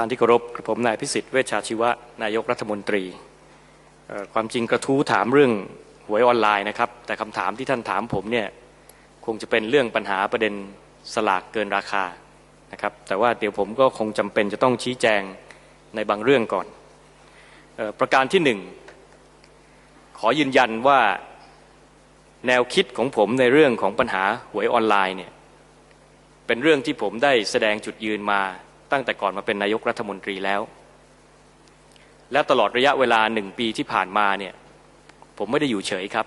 ท่านที่เคารพกระผมนายพิสิทธิ์เวชชาชีวะนายกรัฐมนตรี ความจริงกระทู้ถามเรื่องหวยออนไลน์นะครับ แต่คำถามที่ท่านถามผมเนี่ยคงจะเป็นเรื่องปัญหาประเด็นสลากเกินราคานะครับ แต่ว่าเดี๋ยวผมก็คงจำเป็นจะต้องชี้แจงในบางเรื่องก่อนออประการที่หนึ่งขอยืนยันว่าแนวคิดของผมในเรื่องของปัญหาหวยออนไลน์เนี่ยเป็นเรื่องที่ผมได้แสดงจุดยืนมา ตั้งแต่ก่อนมาเป็นนายกรัฐมนตรีแล้ว และตลอดระยะเวลาหนึ่งปีที่ผ่านมาเนี่ยผมไม่ได้อยู่เฉยครับ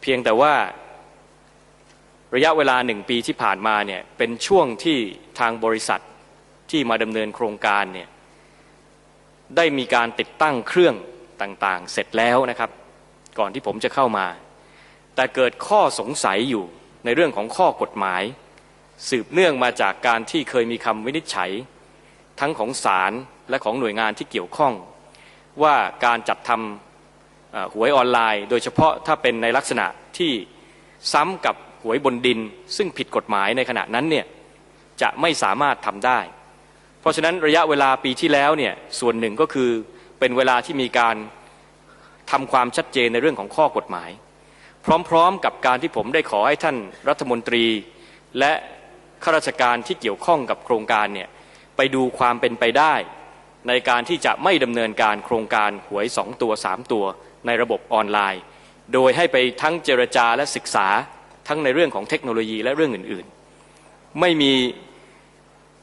เพียงแต่ว่าระยะเวลาหนึ่งปีที่ผ่านมาเนี่ยเป็นช่วงที่ทางบริษัทที่มาดำเนินโครงการเนี่ยได้มีการติดตั้งเครื่องต่างๆ เสร็จแล้วนะครับ ก่อนที่ผมจะเข้ามา แต่เกิดข้อสงสัยอยู่ในเรื่องของข้อกฎหมาย สืบเนื่องมาจากการที่เคยมีคำวินิจฉัย ทั้งของศาลและของหน่วยงานที่เกี่ยวข้อง ว่าการจัดทำหวยออนไลน์ โดยเฉพาะถ้าเป็นในลักษณะที่ซ้ำกับหวยบนดิน ซึ่งผิดกฎหมายในขณะนั้นเนี่ยจะไม่สามารถทำได้ เพราะฉะนั้นระยะเวลาปีที่แล้วเนี่ยส่วนหนึ่งก็คือเป็นเวลาที่มีการทำความชัดเจนในเรื่องของข้อกฎหมาย พร้อมๆกับการที่ผมได้ขอให้ท่านรัฐมนตรี และ ข้าราชการที่เกี่ยวข้องกับโครงการเนี่ยไปดูความเป็นไปได้ ในการที่จะไม่ดำเนินการโครงการหวยสองตัวสามตัวในระบบออนไลน์ โดยให้ไปทั้งเจรจาและศึกษาทั้งในเรื่องของเทคโนโลยีและเรื่องอื่นๆ ไม่มี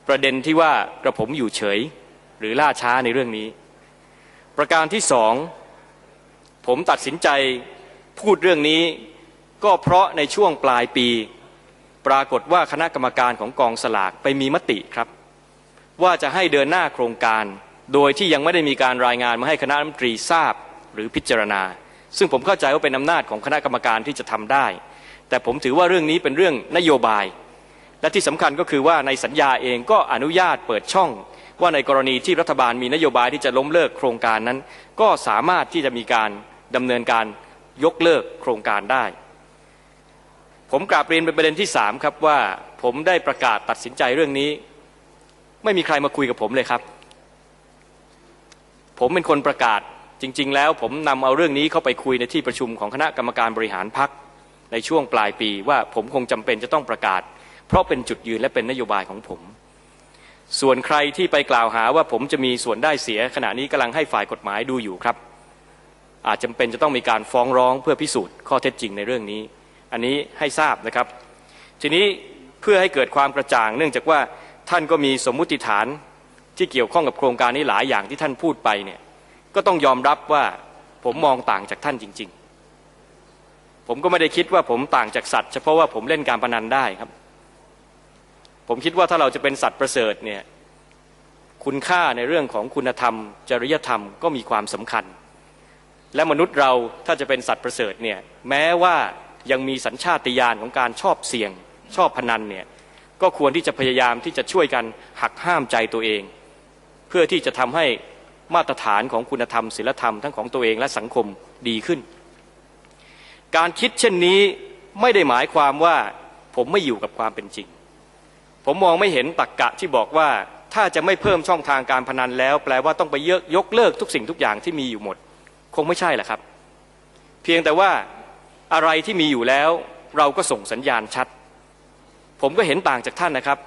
ประเด็นที่ว่ากระผมอยู่เฉยหรือล่าช้าในเรื่องนี้ ประการที่สองผมตัดสินใจพูดเรื่องนี้ก็เพราะในช่วงปลายปี ปรากฏว่าคณะกรรมการของกองสลากไปมีมติครับ ว่าจะให้เดินหน้าโครงการ โดยที่ยังไม่ได้มีการรายงานมาให้คณะรัฐมนตรีทราบหรือพิจารณา ซึ่งผมเข้าใจว่าเป็นอำนาจของคณะกรรมการที่จะทำได้ แต่ผมถือว่าเรื่องนี้เป็นเรื่องนโยบาย และที่สำคัญก็คือว่าในสัญญาเองก็อนุญาตเปิดช่อง ว่าในกรณีที่รัฐบาลมีนโยบายที่จะล้มเลิกโครงการนั้น ก็สามารถที่จะมีการดำเนินการยกเลิกโครงการได้ ผมกราบเรียนเป็นประเด็นที่สามครับว่าผมได้ประกาศตัดสินใจเรื่องนี้ ไม่มีใครมาคุยกับผมเลยครับ ผมเป็นคนประกาศจริง ๆ แล้วผมนำเอาเรื่องนี้เข้าไปคุยในที่ประชุมของคณะกรรมการบริหารพักในช่วงปลายปีว่าผมคงจำเป็นจะต้องประกาศ เพราะเป็นจุดยืนและเป็นนโยบายของผม ส่วนใครที่ไปกล่าวหาว่าผมจะมีส่วนได้เสียขณะนี้กำลังให้ฝ่ายกฎหมายดูอยู่ครับ อาจจำเป็นจะต้องมีการฟ้องร้องเพื่อพิสูจน์ข้อเท็จจริงในเรื่องนี้ อันนี้ให้ทราบนะครับ ทีนี้เพื่อให้เกิดความกระจ่าง เนื่องจากว่าท่านก็มีสมมุติฐานที่เกี่ยวข้องกับโครงการนี้หลายอย่างที่ท่านพูดไปเนี่ยก็ต้องยอมรับว่าผมมองต่างจากท่านจริง ๆ ผมก็ไม่ได้คิดว่าผมต่างจากสัตว์เฉพาะว่าผมเล่นการพนันได้ครับ ผมคิดว่าถ้าเราจะเป็นสัตว์ประเสริฐเนี่ยคุณค่าในเรื่องของคุณธรรม จริยธรรมก็มีความสำคัญ และมนุษย์เราถ้าจะเป็นสัตว์ประเสริฐเนี่ยแม้ว่า ยังมีสัญชาตญาณของการชอบเสี่ยง ชอบพนันเนี่ยก็ควรที่จะพยายามที่จะช่วยกันหักห้ามใจตัวเอง เพื่อที่จะทำให้มาตรฐานของคุณธรรมศีลธรรมทั้งของตัวเองและสังคมดีขึ้น การคิดเช่นนี้ไม่ได้หมายความว่าผมไม่อยู่กับความเป็นจริง ผมมองไม่เห็นตักกะที่บอกว่าถ้าจะไม่เพิ่มช่องทางการพนันแล้ว แปลว่าต้องไปยกยกเลิกทุกสิ่งทุกอย่างที่มีอยู่หมด คงไม่ใช่แหละครับ เพียงแต่ว่า อะไรที่มีอยู่แล้ว เราก็ส่งสัญญาณชัด ผมก็เห็นต่างจากท่านนะครับ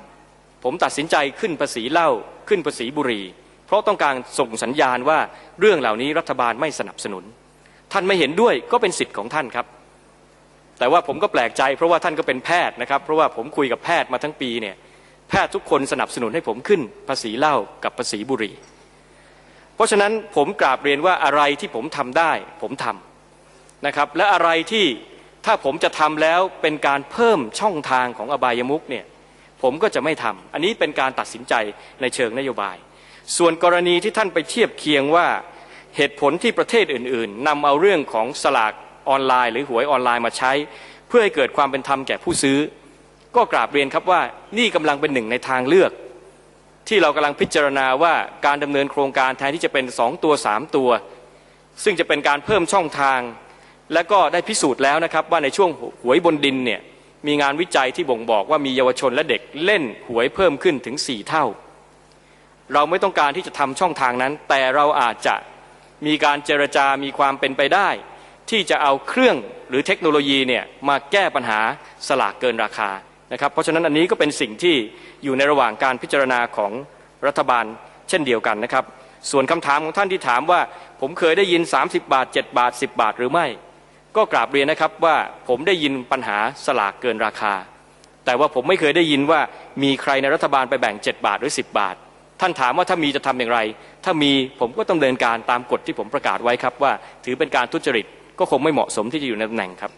ผมตัดสินใจขึ้นภาษีเหล้าขึ้นภาษีบุหรี่เพราะต้องการส่งสัญญาณว่าเรื่องเหล่านี้รัฐบาลไม่สนับสนุน ท่านไม่เห็นด้วยก็เป็นสิทธิ์ของท่านครับ แต่ว่าผมก็แปลกใจ เพราะว่าท่านก็เป็นแพทย์นะครับ เพราะว่าผมคุยกับแพทย์มาทั้งปีเนี่ยแพทย์ทุกคนสนับสนุนให้ผมขึ้นภาษีเหล้ากับภาษีบุหรี่ เพราะฉะนั้นผมกราบเรียนว่าอะไรที่ผมทำได้ ผมทำ นะครับและอะไรที่ถ้าผมจะทำแล้วเป็นการเพิ่มช่องทางของอบายมุกเนี่ยผมก็จะไม่ทำอันนี้เป็นการตัดสินใจในเชิงนโยบาย ส่วนกรณีที่ท่านไปเทียบเคียงว่าเหตุผลที่ประเทศอื่น ๆนำเอาเรื่องของสลากออนไลน์ หรือหวยออนไลน์มาใช้ เพื่อให้เกิดความเป็นธรรมแก่ผู้ซื้อ ก็กราบเรียนครับว่านี่กำลังเป็นหนึ่งในทางเลือก ที่เรากำลังพิจารณาว่าการดำเนินโครงการแทนที่จะเป็นสองตัวสามตัว ซึ่งจะเป็นการเพิ่มช่องทาง และก็ได้พิสูจน์แล้วนะครับว่าในช่วงหวยบนดินเนี่ยมีงานวิจัยที่บ่งบอกว่ามีเยาวชนและเด็กเล่นหวยเพิ่มขึ้นถึง 4 เท่า เราไม่ต้องการที่จะทำช่องทางนั้น แต่เราอาจจะมีการเจรจามีความเป็นไปได้ ที่จะเอาเครื่องหรือเทคโนโลยีเนี่ยมาแก้ปัญหาสลากเกินราคานะครับเพราะฉะนั้นอันนี้ก็เป็นสิ่งที่อยู่ในระหว่างการพิจารณาของรัฐบาลเช่นเดียวกันนะครับ ส่วนคำถามของท่านที่ถามว่า ผมเคยได้ยิน 30 บาท 7 บาท 10 บาทหรือไม่ ก็กราบเรียนนะครับว่าผมได้ยินปัญหาสลากเกินราคา แต่ว่าผมไม่เคยได้ยินว่ามีใครในรัฐบาลไปแบ่ง 7 บาทหรือ 10 บาท ท่านถามว่าถ้ามีจะทำอย่างไร ถ้ามีผมก็ต้องเดินการตามกฎที่ผมประกาศไว้ครับว่า ถือเป็นการทุจริตก็คงไม่เหมาะสมที่จะอยู่ในตำแหน่งครับ